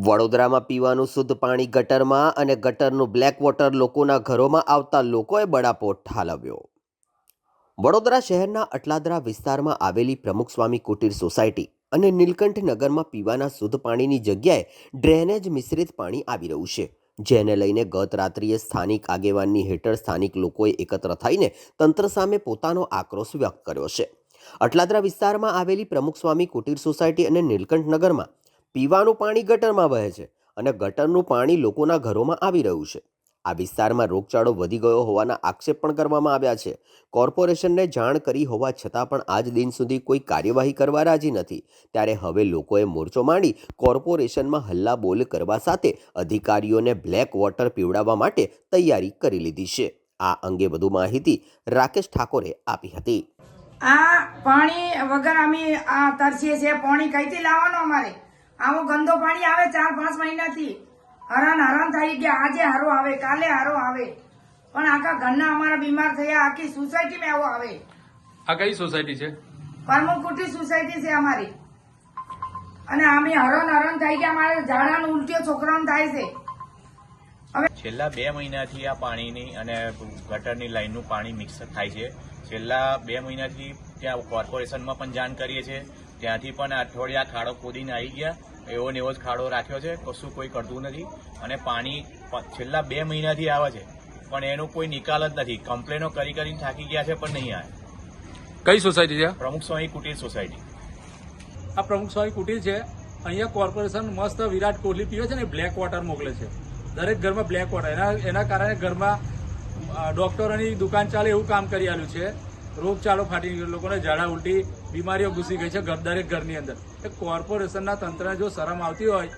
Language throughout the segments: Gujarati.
વડોદરામાં પીવાનું શુદ્ધ પાણી ગટરમાં અને ગટરનું બ્લેક વોટર લોકોના ઘરોમાં આવતા લોકોએ બડાપો ઠાલવ્યો. વડોદરા શહેરના અટલાદરા વિસ્તારમાં આવેલી પ્રમુખ સ્વામી કુટીર સોસાયટી અને નીલકંઠ નગરમાં પીવાના શુદ્ધ પાણીની જગ્યાએ ડ્રેનેજ મિશ્રિત પાણી આવી રહ્યું છે, જેને લઈને ગત રાત્રિએ સ્થાનિક આગેવાનની હેઠળ સ્થાનિક લોકોએ એકત્ર થઈને તંત્ર સામે પોતાનો આક્રોશ વ્યક્ત કર્યો છે. અટલાદરા વિસ્તારમાં આવેલી પ્રમુખ સ્વામી કુટીર સોસાયટી અને નીલકંઠ નગરમાં પીવાનું પાણી ગટરમાં વહે છે અને ગટરનું પાણી લોકોના ઘરોમાં આવી રહ્યું છે. આ વિસ્તારમાં રોગચાળો વધી ગયો હોવાના આક્ષેપ પણ કરવામાં આવ્યા છે. કોર્પોરેશનને જાણ કરી હોવા છતાં પણ આજ દિન સુધી કોઈ કાર્યવાહી કરવા રાજી નથી. ત્યારે હવે લોકોએ મોરચો માંડી કોર્પોરેશનમાં હલ્લા બોલ કરવા સાથે અધિકારીઓને બ્લેક વોટર પીવડાવવા માટે તૈયારી કરી લીધી છે. આ અંગે વધુ માહિતી રાકેશ ઠાકોરે આપી હતી. આ પાણી વગર અમે આ તરસીએ છીએ. પાણી કઈથી લાવવાનું અમારે? આવું ગંદો પાણી આવે ચાર પાંચ મહિનાથી. હરાન હરાન થઈ ગયા આજે હારો આવે કાલે હારો આવે. પણ આખા ઘરના અમારા બીમાર થયા આખી સોસાયટીમાં આવો આવે. આ કઈ સોસાયટી છે? પરમકુટી સોસાયટી છે અમારી. અને અમે હરણ હરણ થઈ ગયા અમારે ઝાડાનું ઉલટીઓ છોકરાઓને થાય છે. છેલ્લા બે મહિનાથી આ પાણીની અને ગટરની લાઈનનું પાણી મિક્સ થાય છે. છેલ્લા બે મહિનાથી ત્યાં કોર્પોરેશનમાં પણ જાણ કરીએ છીએ. ત્યાંથી પણ અઠવાડિયા ખાડો ખોદીને આવી ગયા. એવો ને એવો જ ખાડો રાખ્યો છે કશું કોઈ કરતું નથી અને પાણી છેલ્લા બે મહિનાથી આવે છે પણ એનો કોઈ નિકાલ જ નથી. કમ્પ્લેનો કરી કરીને થાકી ગયા છે પણ નહીં આવે. કઈ સોસાયટી છે પ્રમુખ સ્વામી કુટીર સોસાયટી. આ પ્રમુખ સ્વામી કુટીર છે અહીંયા કોર્પોરેશન મસ્ત વિરાટ કોહલી પીવે છે ને બ્લેક વોટર મોકલે છે. દરેક ઘરમાં બ્લેક વોટર. એના એના કારણે ઘરમાં ડોક્ટરોની દુકાન ચાલે એવું કામ કરી આલ્યું છે. રોગચાળો ફાટી ગયો. લોકોને ઝાડા ઉલટી, બીમારીઓ ઘૂસી ગઈ છે દરેક ઘરની અંદર. એ કોર્પોરેશનના તંત્રને જો શરમ આવતી હોય,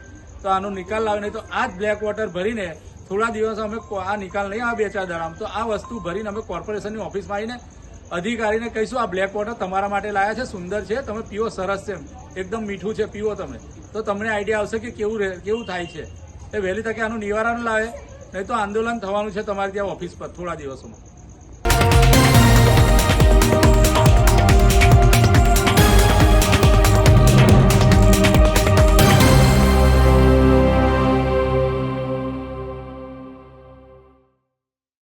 તો આનો નિકાલ લાવે. નહીં તો આ જ બ્લેક વોટર ભરીને થોડા દિવસો અમે આ નિકાલ નહીં આવે બે ચાર દાડામાં. તો આ વસ્તુ ભરીને અમે કોર્પોરેશનની ઓફિસમાં આવીને અધિકારીને કહીશું, આ બ્લેક વોટર તમારા માટે લાયા છે, સુંદર છે, તમે પીવો સરસ છે, એકદમ મીઠું છે પીવો તમે. તો તમને આઈડિયા આવશે કે કેવું કેવું થાય છે. એ વહેલી તકે આનું નિવારણ લાવે. નહીં તો આંદોલન થવાનું છે તમારી ત્યાં ઓફિસ પર થોડા દિવસોમાં.